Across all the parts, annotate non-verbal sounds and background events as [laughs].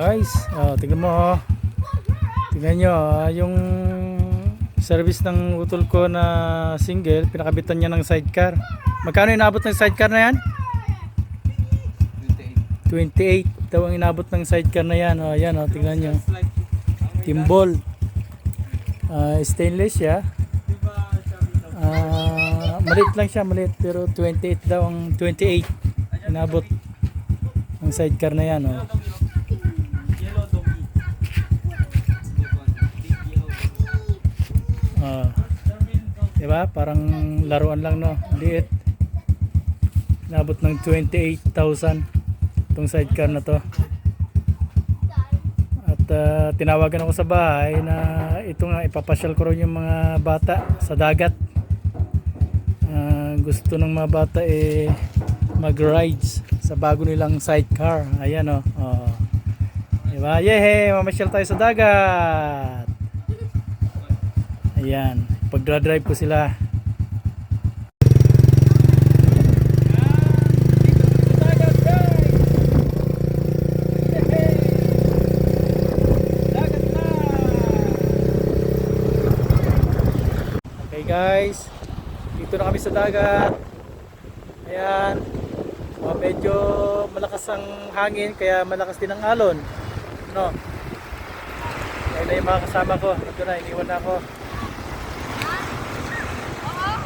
Guys, oh, tingnan mo oh. Tingnan nyo, ah, yung service ng utol ko na single, pinakabitan niya ng sidecar. Magkano inabot ng sidecar na yan? 28 daw ang inabot ng sidecar na yan. Oh, yan, oh, tingnan nyo. Timbol. Ah, stainless siya. Ah, maliit lang siya, maliit. Pero 28 daw ang 28 inabot ng sidecar na yan. Oh. Diba? Parang laruan lang no. Liit. Nabot ng 28,000 itong sidecar na to. At ah, tinawagan ako sa bahay na ito nga ipapasyal ko rin yung mga bata sa dagat. Ah, gusto ng mga bata eh mag-rides sa bago nilang sidecar. Ayan oh. oh. Diba? Yehey! Mamasyal tayo sa dagat! Ayan, pagdra-drive ko sila. Okay guys, dito na kami sa dagat. Ayan, oh, medyo malakas ang hangin kaya malakas din ang alon. No? Ayun na yung mga kasama ko. Ito na, iniwan na ako.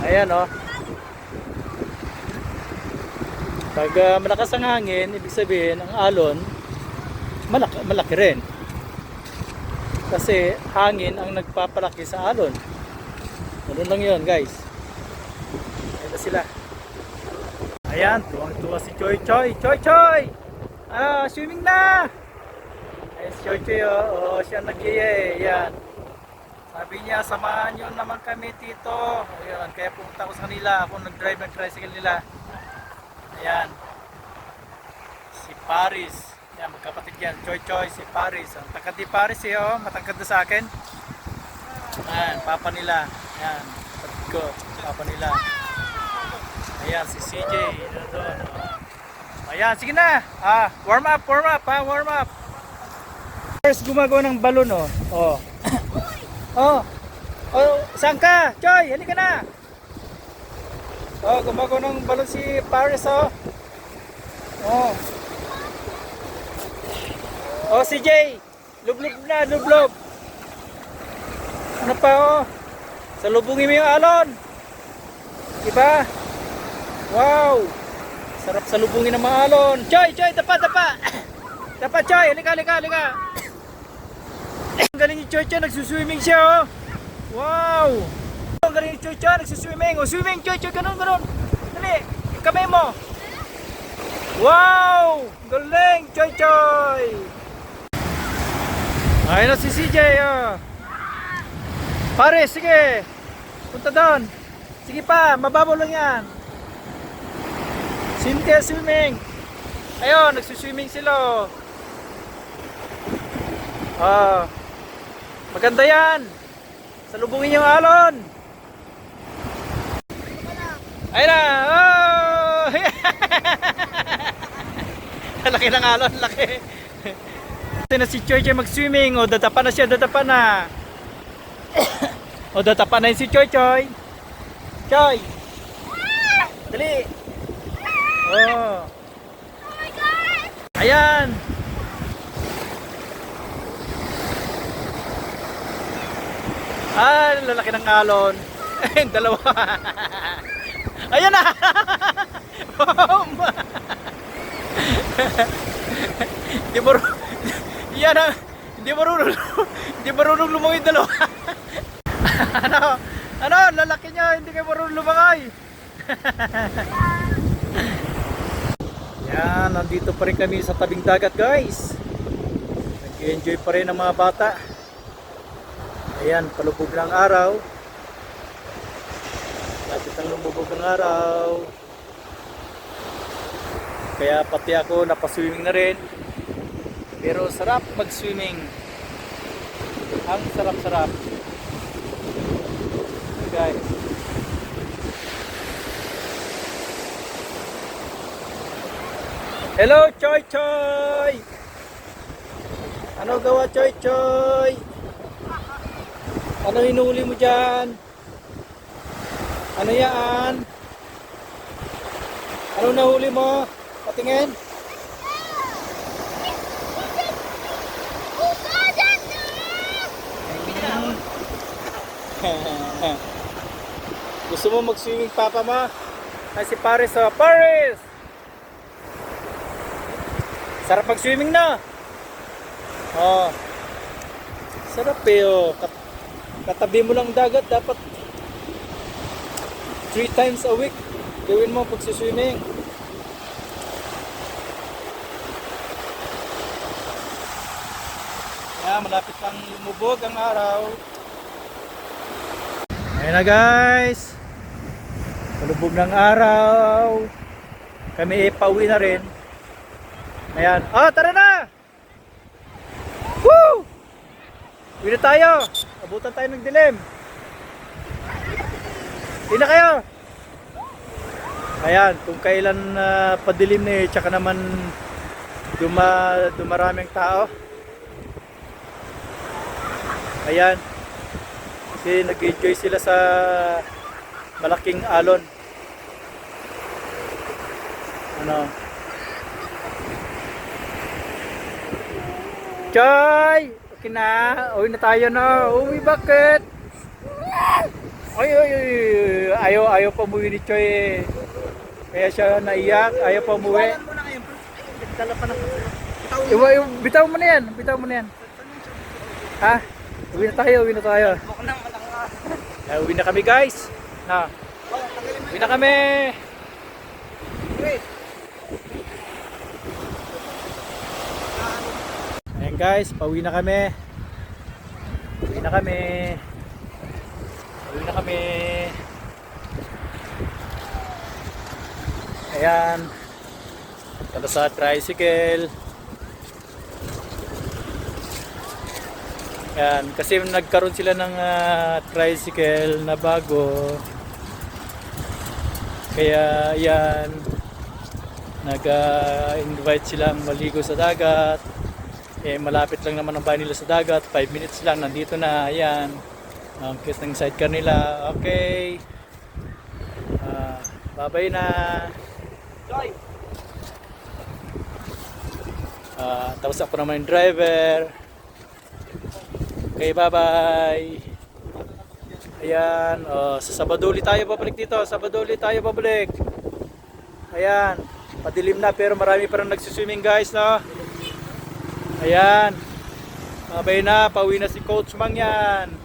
Ayan oh. Pag ah, malakas ang hangin, ibig sabihin ang alon malaki, malaki rin. Kasi hangin ang nagpapalaki sa alon. Ganun lang yun guys. Ito sila. Ayan, tuwang-tuwa si Choy Choy. Choy Choy! Ah, swimming na! Ayan si Choy Choy oh. oh siya nag-iye. Ayan. Sabi niya, samahan niyo naman kami dito. Ayun, kaya pumunta ko sa kanila. Ako nag-drive ng tricycle nila. Ayan. Si Paris. Ayan, magkapatid yan. Choy Choy, si Paris. Ang takad ni Paris eh, oh. Matangkad na sa akin. Ayan, papa nila. Ayan, kapatid ko. Papa nila. Ayan, si CJ. Ayan, doon. Ayan, sige na. Ah, warm up, warm up, ha, warm up. First gumagawa ng balon, oh. Oh. Oh. Oh, saan ka? Choy, halika na. Oh, gumagawa ng balon si Paris, oh. Oh. Oh, si Jay. Lublob na, lublob. Ano pa, oh? Salubungin mo yung alon. Diba? Wow. Sarap salubungin ng mga alon. Choy, Choy, dapa, dapa. Dapa, Choy. [coughs] Halika, halika, halika. Galing ni Choy, nagsuswimming siya oh. Wow! Ang galing ni Choy, nagsuswimming. Oh, swimming Choy, ganun, ganun. Dali, kamay mo. Wow! Galing, Choy Choy! Ayun na si CJ oh. Pare, sige. Punta doon. Sige pa, mababaw lang yan. Cynthia swimming. Ayun, nagsuswimming sila oh. Ah. Maganda yan. Salubungin yung alon. Ayun na. Oh! [laughs] laki ng alon, laki. Ito na si Choy Choy mag-swimming. O, datapa na siya, datapa na. o, datapa na yun si Choy Choy. Choy. Dali. Oh. Ayan. Ah, lalaki ng alon. [laughs] Ayun, dalawa. [laughs] Ayan na. [laughs] Boom. Hindi mo Yan ang hindi marunong hindi marunong lumangoy dalawa. ano? Ano? Lalaki niya, hindi kayo marunong lumangoy. Yan, nandito pa rin kami sa tabing dagat, guys. Nag-enjoy pa rin ang mga bata. Ayan, palubog ng araw. Lapit ang lumubog ng araw. Kaya pati ako napaswimming na rin. Pero sarap mag-swimming. Ang sarap-sarap. Guys. Hello, Choy Choy! Ano gawa, Choy Choy? Ano hinuli mo dyan? Ano yan? Ano nahuli mo? Patingin? [laughs] Gusto mo mag-swimming papa mo? Ay si Paris sa Paris! Sarap mag-swimming na! Oh. Sarap eh oh. Kat- Katabi mo lang dagat dapat 3 times a week gawin mo pag-swimming. Kaya malapit pang lumubog ang araw. Ayan na guys. Palubog ng araw. Kami pauwi na rin. Ayan. Ah, tara na! Woo! Uwi tayo. Abutan tayo ng dilim. Uwi na kayo. Ayan, kung kailan na padilim na eh, tsaka naman duma, dumaraming tao. Ayan. Kasi nag-enjoy sila sa malaking alon. Ano? Choy! Okay na. Uwi na tayo na. Uwi bakit? Ay, ay, ay. Ayaw, ayaw pa umuwi ni Choy eh. Kaya siya naiyak. Ayaw pa umuwi. mo na ngayon. Dala pa ng Iwa, iwa, bitaw mo na yan. Bitaw mo na yan. Ha? Uwi na tayo, uwi na tayo. Eh, uwi na kami guys. Na. Uwi na kami. Wait. Ayan guys, pauwi na kami. Uwi na kami. Uwi na kami. Ayan. Tala sa tricycle. Ayan, kasi nagkaroon sila ng ah, tricycle na bago. Kaya yan, nag-invite silang maligo sa dagat. Eh, malapit lang naman ang bahay nila sa dagat. 5 minutes lang, nandito na. Ayan. Ang cute ng sidecar nila. Okay. Ah, bye-bye na. Joy. Ah, tapos ako naman yung driver. Okay, bye-bye. Ayan. Oh, sa Sabado ulit tayo babalik dito. Sabado ulit tayo babalik. Ayan. Padilim na pero marami pa rin nagsiswimming guys, no? Ayan. Babay na. Pauwi na si Coach Mang yan.